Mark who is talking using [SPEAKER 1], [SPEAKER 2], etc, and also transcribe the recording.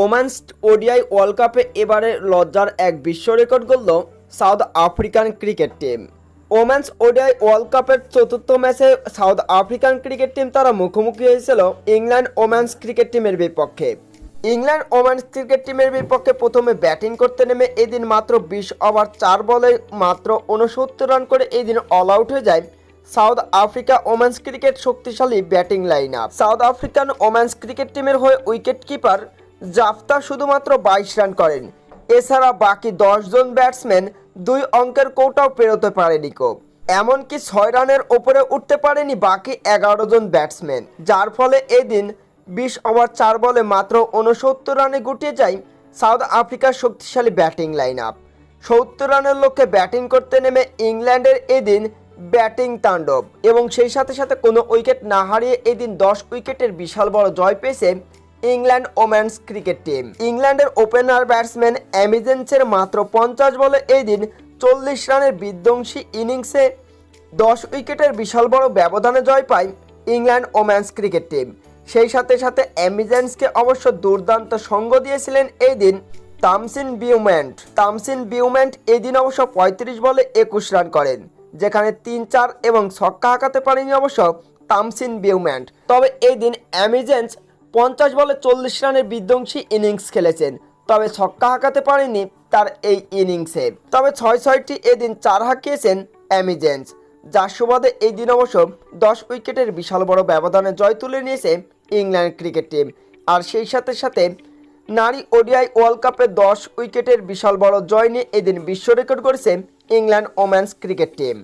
[SPEAKER 1] Woman's ODI world কাপে এবারে লজ্জার এক বিশ্ব record গড়ল South African cricket team. Women's ODI world কাপের চতুর্থ ম্যাচে সাউথ আফ্রিকান ক্রিকেট টিম তারা মুখোমুখি হয়েছিল ইংল্যান্ড ওম্যান্স ক্রিকেট টিমের বিপক্ষে। ইংল্যান্ড ওম্যান্স ক্রিকেট টিমের বিপক্ষে প্রথমে ব্যাটিং করতে নেমে এদিন মাত্র বিশ ওভার চার বলে মাত্র উনসত্তর রান করে এদিন অল আউট হয়ে যায় সাউথ আফ্রিকা ওমেন্স ক্রিকেট শক্তিশালী batting line up South African women's cricket টিমের হয়ে উইকেট কিপার জাফতা শুধুমাত্র বাইশ রান করেন। এছাড়া বাকি জন ব্যাটসম্যান দুই অঙ্কের কোটাও পেরোতে পারেনি কো। এমনকি ছয় রানের ওপরে উঠতে পারেনি বাকি এগারো জন ব্যাটসম্যান। যার ফলে এদিন বিশ ওভার চার বলে মাত্র উনসত্তর রানে গুটিয়ে যায় সাউথ আফ্রিকার শক্তিশালী ব্যাটিং লাইন আপ সত্তর রানের লক্ষ্যে ব্যাটিং করতে নেমে ইংল্যান্ডের এদিন ব্যাটিং তাণ্ডব এবং সেই সাথে সাথে কোনো উইকেট না হারিয়ে এদিন দশ উইকেটের বিশাল বড় জয় পেয়েছে ইংল্যান্ড ওম্যান্স ক্রিকেট টিম। ইংল্যান্ডের ওপেনার ব্যাটসম্যান অ্যামিজেন্সের মাত্র পঞ্চাশ বলে এই দিন চল্লিশ রানের বিধ্বংসী ইনিংসে দশ উইকেটের বিশাল বড় ব্যবধানে জয় পায় ইংল্যান্ড ওম্যান্স ক্রিকেট টিম। সেই সাথে সাথে অ্যামিজেন্সকে অবশ্য দুর্দান্ত সঙ্গ দিয়েছিলেন এই দিন তামসিন বিউম্যান্ট। তামসিন বিউম্যান্ট এদিন অবশ্য পঁয়ত্রিশ বলে একুশ রান করেন, যেখানে তিন, চার এবং ছক্কা হাঁকাতে পারেনি অবশ্য তামসিন বিউম্যান্ট। তবে এই দিন অ্যামিজেন্স পঞ্চাশ বলে চল্লিশ রানের বিধ্বংসী ইনিংস খেলেছেন। তবে ছক্কা হাঁকাতে পারেনি তার এই ইনিংসে। তবে ছয় ছয়টি এদিন চার হাঁকিয়েছেন অ্যামিজেন্স যার সুবাদে এই দিন অবশ্য দশ উইকেটের বিশাল বড় ব্যবধানে জয় তুলে নিয়েছে ইংল্যান্ড ক্রিকেট টিম। আর সেই সাথে সাথে নারী ওডিআই ওয়ার্ল্ড কাপে দশ উইকেটের বিশাল বড় জয় নিয়ে এদিন বিশ্ব রেকর্ড করেছে ইংল্যান্ড ওম্যান্স ক্রিকেট টিম।